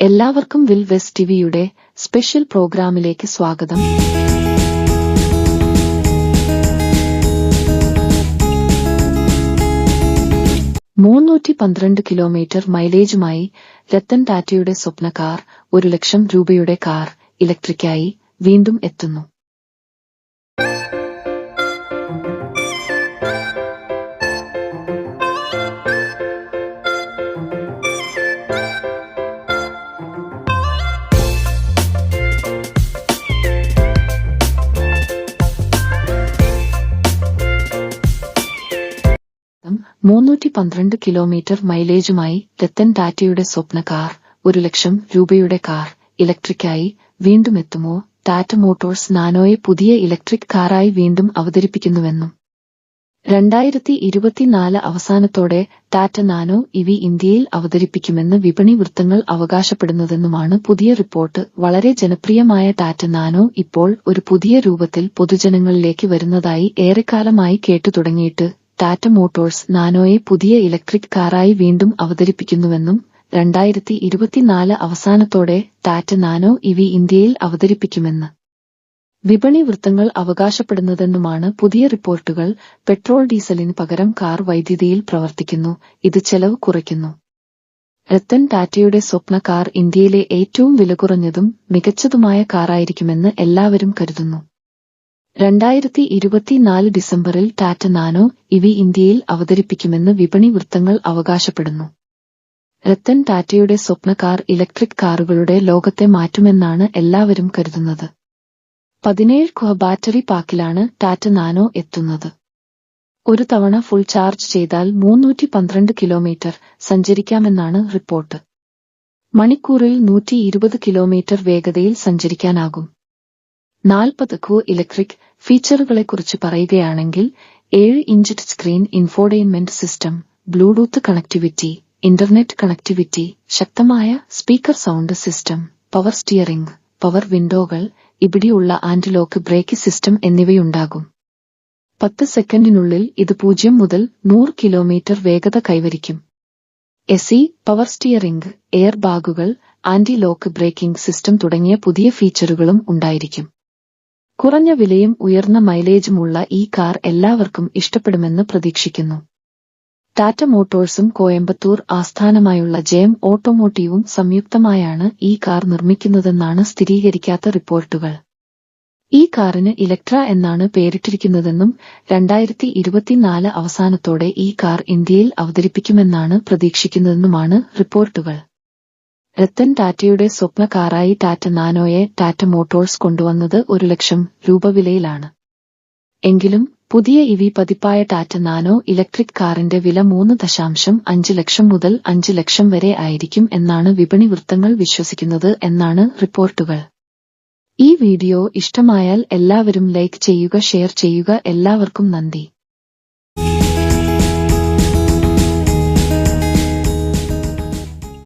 എല്ലാവർക്കും will west ടിവിയുടെ special പ്രോഗ്രാമിലേക്ക് സ്വാഗതം. മൂന്നൂറ്റി പന്ത്രണ്ട് കിലോമീറ്റർ മൈലേജുമായി രത്തൻ ടാറ്റയുടെ സ്വപ്ന കാർ ഒരു ലക്ഷം രൂപയുടെ കാർ ഇലക്ട്രിക്കായി വീണ്ടും എത്തുന്നു. മൂന്നൂറ്റി പന്ത്രണ്ട് കിലോമീറ്റർ മൈലേജുമായി രത്തൻ ടാറ്റയുടെ സ്വപ്ന കാർ ഒരു ലക്ഷം രൂപയുടെ കാർ ഇലക്ട്രിക്കായി വീണ്ടും എത്തുമോ? ടാറ്റ മോട്ടോഴ്സ് നാനോയെ പുതിയ ഇലക്ട്രിക് കാറായി വീണ്ടും അവതരിപ്പിക്കുന്നുവെന്നും. രണ്ടായിരത്തി ഇരുപത്തിനാല് അവസാനത്തോടെ ടാറ്റ നാനോ ഇവി ഇന്ത്യയിൽ അവതരിപ്പിക്കുമെന്ന് വിപണി വൃത്തങ്ങൾ അവകാശപ്പെടുന്നതെന്നുമാണ് പുതിയ റിപ്പോർട്ട്. വളരെ ജനപ്രിയമായ ടാറ്റ നാനോ ഇപ്പോൾ ഒരു പുതിയ രൂപത്തിൽ പൊതുജനങ്ങളിലേക്ക് വരുന്നതായി ഏറെക്കാലമായി കേട്ടു തുടങ്ങിയിട്ട് ടാറ്റ മോട്ടോഴ്സ് നാനോയെ പുതിയ ഇലക്ട്രിക് കാറായി വീണ്ടും അവതരിപ്പിക്കുന്നുവെന്നും രണ്ടായിരത്തി ഇരുപത്തിനാല് അവസാനത്തോടെ ടാറ്റ നാനോ ഇവി ഇന്ത്യയിൽ അവതരിപ്പിക്കുമെന്ന്. വിപണി വൃത്തങ്ങൾ അവകാശപ്പെടുന്നതെന്നുമാണ് പുതിയ റിപ്പോർട്ടുകൾ പെട്രോൾ ഡീസലിന് പകരം കാർ വൈദ്യുതിയിൽ പ്രവർത്തിക്കുന്നു. ഇത് ചെലവ് കുറയ്ക്കുന്നു. രത്തൻ ടാറ്റയുടെ സ്വപ്ന കാർ ഇന്ത്യയിലെ ഏറ്റവും വില കുറഞ്ഞതും മികച്ചതുമായ കാറായിരിക്കുമെന്ന് എല്ലാവരും കരുതുന്നു. രണ്ടായിരത്തി ഇരുപത്തിനാല് ഡിസംബറിൽ ടാറ്റ നാനോ ഇവി ഇന്ത്യയിൽ അവതരിപ്പിക്കുമെന്ന് വിപണി വൃത്തങ്ങൾ അവകാശപ്പെടുന്നു. രത്തൻ ടാറ്റയുടെ സ്വപ്ന കാർ ഇലക്ട്രിക് കാറുകളുടെ ലോകത്തെ മാറ്റുമെന്നാണ് എല്ലാവരും കരുതുന്നത്. പതിനേഴ് കുഹ ബാറ്ററി പാക്കിലാണ് ടാറ്റ നാനോ എത്തുന്നത്. ഒരു തവണ ഫുൾ ചാർജ് ചെയ്താൽ മൂന്നൂറ്റി പന്ത്രണ്ട് കിലോമീറ്റർ സഞ്ചരിക്കാമെന്നാണ് റിപ്പോർട്ട്. മണിക്കൂറിൽ നൂറ്റി ഇരുപത് കിലോമീറ്റർ വേഗതയിൽ സഞ്ചരിക്കാനാകും. നാൽപ്പത് കോ ഇലക്ട്രിക് ഫീച്ചറുകളെക്കുറിച്ച് പറയുകയാണെങ്കിൽ ഏഴ് inch screen infotainment system Bluetooth connectivity internet connectivity ശക്തമായ speaker sound system power steering power വിൻഡോകൾ ഇവിടെയുള്ള ആന്റിലോക്ക് ബ്രേക്ക് സിസ്റ്റം എന്നിവയുണ്ടാകും. പത്ത് സെക്കൻഡിനുള്ളിൽ ഇത് പൂജ്യം മുതൽ നൂറ് കിലോമീറ്റർ വേഗത കൈവരിക്കും. എസി പവർ സ്റ്റിയറിംഗ് എയർ ബാഗുകൾ ആന്റി ലോക്ക് ബ്രേക്കിംഗ് സിസ്റ്റം തുടങ്ങിയ പുതിയ ഫീച്ചറുകളും ഉണ്ടായിരിക്കും. കുറഞ്ഞ വിലയും ഉയർന്ന മൈലേജുമുള്ള ഈ കാർ എല്ലാവർക്കും ഇഷ്ടപ്പെടുമെന്ന് പ്രതീക്ഷിക്കുന്നു. ടാറ്റ മോട്ടോഴ്സും കോയമ്പത്തൂർ ആസ്ഥാനമായുള്ള ജെം ഓട്ടോമോട്ടീവും സംയുക്തമായാണ് ഈ കാർ നിർമ്മിക്കുന്നതെന്നാണ് സ്ഥിരീകരിക്കാത്ത റിപ്പോർട്ടുകൾ. ഈ കാറിന് ഇലക്ട്ര എന്നാണ് പേരിട്ടിരിക്കുന്നതെന്നും രണ്ടായിരത്തി ഇരുപത്തിനാല് അവസാനത്തോടെ ഈ കാർ ഇന്ത്യയിൽ അവതരിപ്പിക്കുമെന്നാണ് പ്രതീക്ഷിക്കുന്നതെന്നുമാണ് റിപ്പോർട്ടുകൾ. രത്തൻ ടാറ്റയുടെ സ്വപ്ന കാറായി ടാറ്റ നാനോയെ ടാറ്റ മോട്ടോഴ്സ് കൊണ്ടുവന്നത് ഒരു ലക്ഷം രൂപ വിലയിലാണ്. എങ്കിലും പുതിയ ഇവി പതിപ്പായ ടാറ്റ നാനോ ഇലക്ട്രിക് കാറിന്റെ വില മൂന്ന് ദശാംശം അഞ്ച് ലക്ഷം മുതൽ അഞ്ച് ലക്ഷം വരെ ആയിരിക്കും എന്നാണ് വിപണി വൃത്തങ്ങൾ വിശ്വസിക്കുന്നത് എന്നാണ് റിപ്പോർട്ടുകൾ. ഈ വീഡിയോ ഇഷ്ടമായാൽ എല്ലാവരും ലൈക്ക് ചെയ്യുക ഷെയർ ചെയ്യുക. എല്ലാവർക്കും നന്ദി.